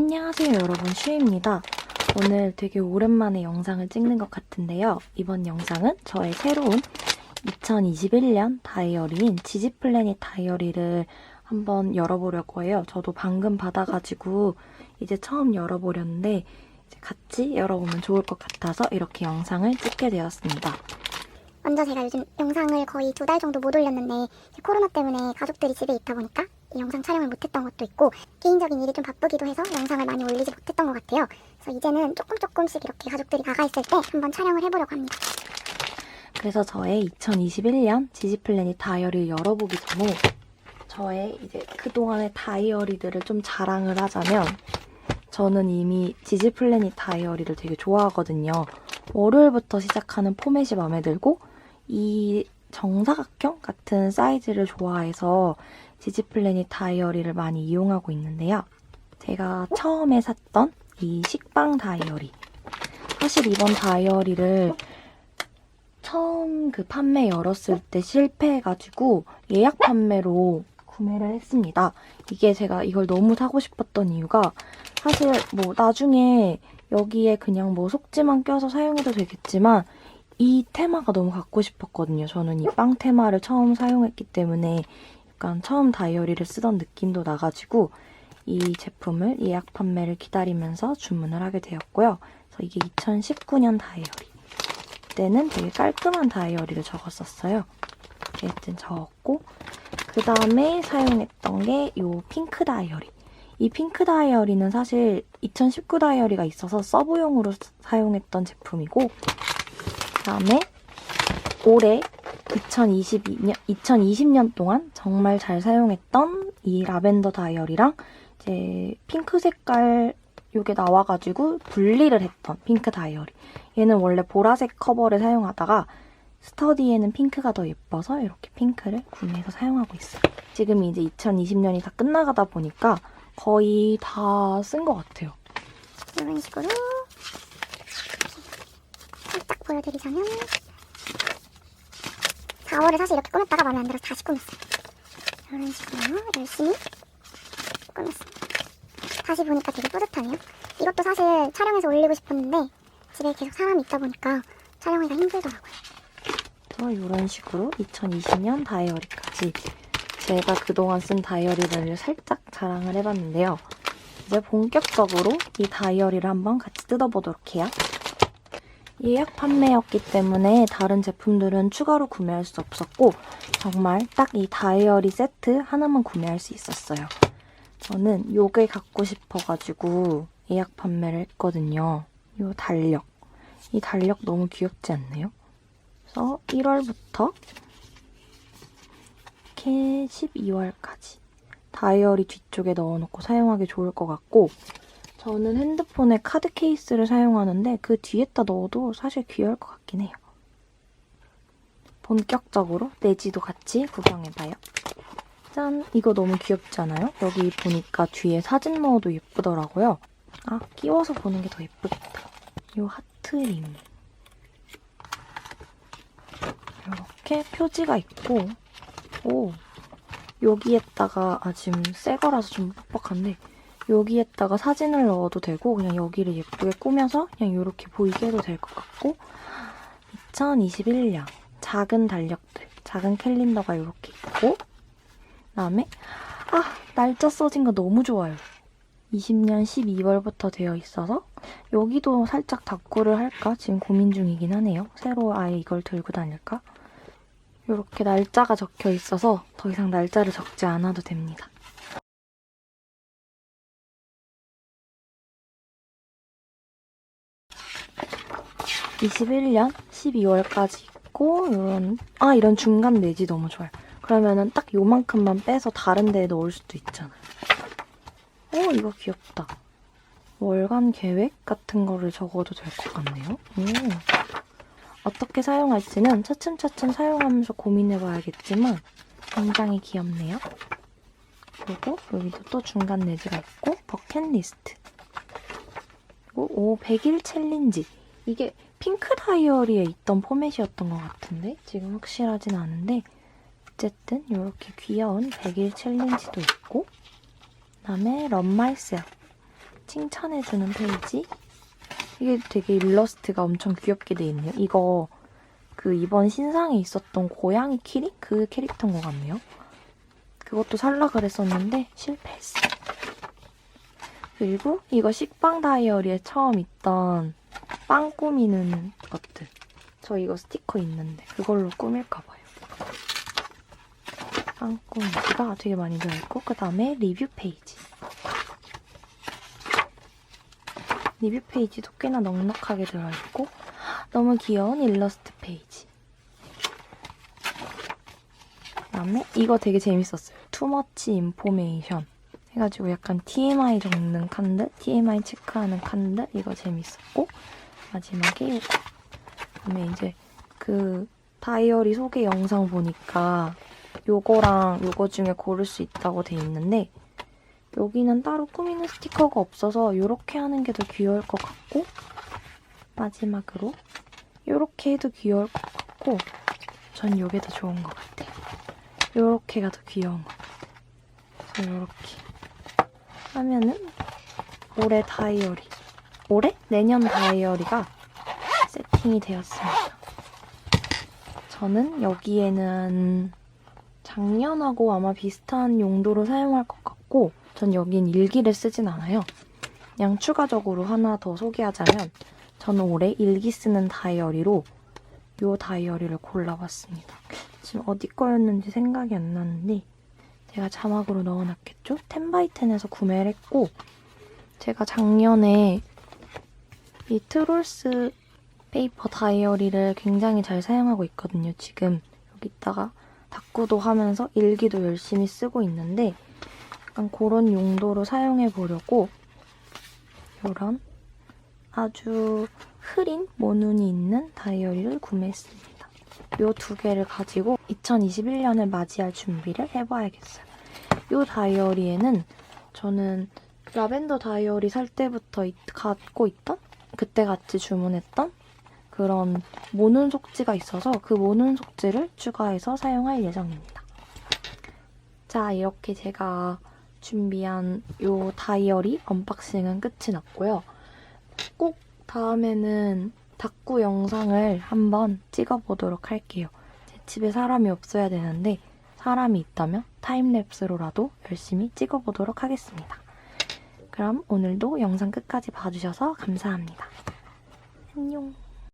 안녕하세요 여러분 슈입니다. 오늘 되게 오랜만에 영상을 찍는 것 같은데요. 이번 영상은 저의 새로운 2021년 다이어리인 지지플래닛 다이어리를 한번 열어보려고 해요. 저도 방금 받아가지고 이제 처음 열어보려는데 같이 열어보면 좋을 것 같아서 이렇게 영상을 찍게 되었습니다. 먼저 제가 요즘 영상을 거의 두 달 정도 못 올렸는데 코로나 때문에 가족들이 집에 있다 보니까 이 영상 촬영을 못했던 것도 있고 개인적인 일이 좀 바쁘기도 해서 영상을 많이 올리지 못했던 것 같아요. 그래서 이제는 조금 조금씩 이렇게 가족들이 나가 있을 때 한번 촬영을 해보려고 합니다. 그래서 저의 2021년 지지플래닛 다이어리를 열어보기 전에 저의 이제 그동안의 다이어리들을 좀 자랑을 하자면 저는 이미 지지플래닛 다이어리를 되게 좋아하거든요. 월요일부터 시작하는 포맷이 마음에 들고 이 정사각형 같은 사이즈를 좋아해서 지지플래닛 다이어리를 많이 이용하고 있는데요. 제가 처음에 샀던 이 식빵 다이어리. 사실 이번 다이어리를 처음 그 판매 열었을 때 실패해가지고 예약 판매로 구매를 했습니다. 이게 제가 이걸 너무 사고 싶었던 이유가 사실 뭐 나중에 여기에 그냥 뭐 속지만 껴서 사용해도 되겠지만 이 테마가 너무 갖고 싶었거든요. 저는 이 빵 테마를 처음 사용했기 때문에 약간 처음 다이어리를 쓰던 느낌도 나가지고 이 제품을 예약 판매를 기다리면서 주문을 하게 되었고요. 그래서 이게 2019년 다이어리. 그때는 되게 깔끔한 다이어리를 적었었어요. 어쨌든 적었고 그 다음에 사용했던 게 이 핑크 다이어리. 이 핑크 다이어리는 사실 2019 다이어리가 있어서 서브용으로 사용했던 제품이고 그 다음에 올해 2022년, 2020년 동안 정말 잘 사용했던 이 라벤더 다이어리랑 이제 핑크 색깔 요게 나와가지고 분리를 했던 핑크 다이어리. 얘는 원래 보라색 커버를 사용하다가 스터디에는 핑크가 더 예뻐서 이렇게 핑크를 구매해서 사용하고 있어요. 지금 이제 2020년이 다 끝나가다 보니까 거의 다 쓴 것 같아요. 이런 식으로 보여드리자면 4월에 사실 이렇게 꾸몄다가 마음에 안 들어서 다시 꾸몄어요. 이런 식으로 열심히 꾸몄습니다. 다시 보니까 되게 뿌듯하네요. 이것도 사실 촬영해서 올리고 싶었는데 집에 계속 사람이 있다 보니까 촬영하기가 힘들더라고요. 그래서 이런 식으로 2020년 다이어리까지 제가 그동안 쓴 다이어리를 살짝 자랑을 해봤는데요. 이제 본격적으로 이 다이어리를 한번 같이 뜯어보도록 해요. 예약 판매였기 때문에 다른 제품들은 추가로 구매할 수 없었고 정말 딱 이 다이어리 세트 하나만 구매할 수 있었어요. 저는 요게 갖고 싶어가지고 예약 판매를 했거든요. 요 달력. 이 달력 너무 귀엽지 않나요? 그래서 1월부터 이렇게 12월까지 다이어리 뒤쪽에 넣어놓고 사용하기 좋을 것 같고 저는 핸드폰에 카드 케이스를 사용하는데 그 뒤에다 넣어도 사실 귀여울 것 같긴 해요. 본격적으로 내지도 같이 구경해봐요. 짠! 이거 너무 귀엽지 않아요? 여기 보니까 뒤에 사진 넣어도 예쁘더라고요. 아, 끼워서 보는 게 더 예쁘겠다. 이 하트림. 이렇게 표지가 있고 오 여기에다가 아 지금 새 거라서 좀 뻑뻑한데 여기에다가 사진을 넣어도 되고 그냥 여기를 예쁘게 꾸며서 그냥 이렇게 보이게 해도 될 것 같고. 2021년 작은 달력들 작은 캘린더가 이렇게 있고 그다음에 아 날짜 써진 거 너무 좋아요. 20년 12월부터 되어 있어서 여기도 살짝 닦고를 할까? 지금 고민 중이긴 하네요. 새로 아예 이걸 들고 다닐까? 이렇게 날짜가 적혀 있어서 더 이상 날짜를 적지 않아도 됩니다. (21년 12월까지) 있고 이런 아 이런 중간 내지 너무 좋아요. 그러면은 딱 요만큼만 빼서 다른 데에 넣을 수도 있잖아요. 오 이거 귀엽다. 월간 계획 같은 거를 적어도 될 것 같네요. 오. 어떻게 사용할지는 차츰차츰 사용하면서 고민해봐야겠지만 굉장히 귀엽네요. 그리고 여기도 또 중간 내지가 있고 버킷리스트. 그리고 오 100일 챌린지 이게 핑크 다이어리에 있던 포맷이었던 것 같은데 지금 확실하진 않은데 어쨌든 이렇게 귀여운 100일 챌린지도 있고 그다음에 런말셀 칭찬해주는 페이지. 이게 되게 일러스트가 엄청 귀엽게 돼 있네요. 이거 그 이번 신상에 있었던 고양이 키링? 그 캐릭터인 것 같네요. 그것도 살라 그랬었는데 실패했어요. 그리고 이거 식빵 다이어리에 처음 있던 빵 꾸미는 것들. 저 이거 스티커 있는데 그걸로 꾸밀까 봐요. 빵 꾸미기가 되게 많이 들어있고 그 다음에 리뷰 페이지. 리뷰 페이지도 꽤나 넉넉하게 들어있고 너무 귀여운 일러스트 페이지. 그다음에 이거 되게 재밌었어요. 투머치 인포메이션 해가지고 약간 TMI 적는 칸들, TMI 체크하는 칸들 이거 재밌었고 마지막에 이거. 그다음에 이제 그 다이어리 소개 영상 보니까 요거랑 요거 중에 고를 수 있다고 돼 있는데 여기는 따로 꾸미는 스티커가 없어서 이렇게 하는 게 더 귀여울 것 같고 마지막으로 이렇게 해도 귀여울 것 같고 전 이게 더 좋은 것 같아요. 이렇게가 더 귀여운 것 같아요. 이렇게 하면은 올해 다이어리 올해? 내년 다이어리가 세팅이 되었습니다. 저는 여기에는 작년하고 아마 비슷한 용도로 사용할 것 같고 전 여긴 일기를 쓰진 않아요. 그냥 추가적으로 하나 더 소개하자면 저는 올해 일기 쓰는 다이어리로 이 다이어리를 골라봤습니다. 지금 어디 거였는지 생각이 안 나는데 제가 자막으로 넣어놨겠죠? 텐바이텐에서 구매를 했고 제가 작년에 이 트롤스 페이퍼 다이어리를 굉장히 잘 사용하고 있거든요. 지금 여기다가 닦고도 하면서 일기도 열심히 쓰고 있는데 약간 그런 용도로 사용해 보려고 이런 아주 흐린 모눈이 있는 다이어리를 구매했습니다. 이 두 개를 가지고 2021년을 맞이할 준비를 해봐야겠어요. 이 다이어리에는 저는 라벤더 다이어리 살 때부터 있- 갖고 있던 그때 같이 주문했던 그런 모눈 속지가 있어서 그 모눈 속지를 추가해서 사용할 예정입니다. 자, 이렇게 제가 준비한 이 다이어리 언박싱은 끝이 났고요. 꼭 다음에는 닭구 영상을 한번 찍어보도록 할게요. 제 집에 사람이 없어야 되는데 사람이 있다면 타임랩스로라도 열심히 찍어보도록 하겠습니다. 그럼 오늘도 영상 끝까지 봐주셔서 감사합니다. 안녕.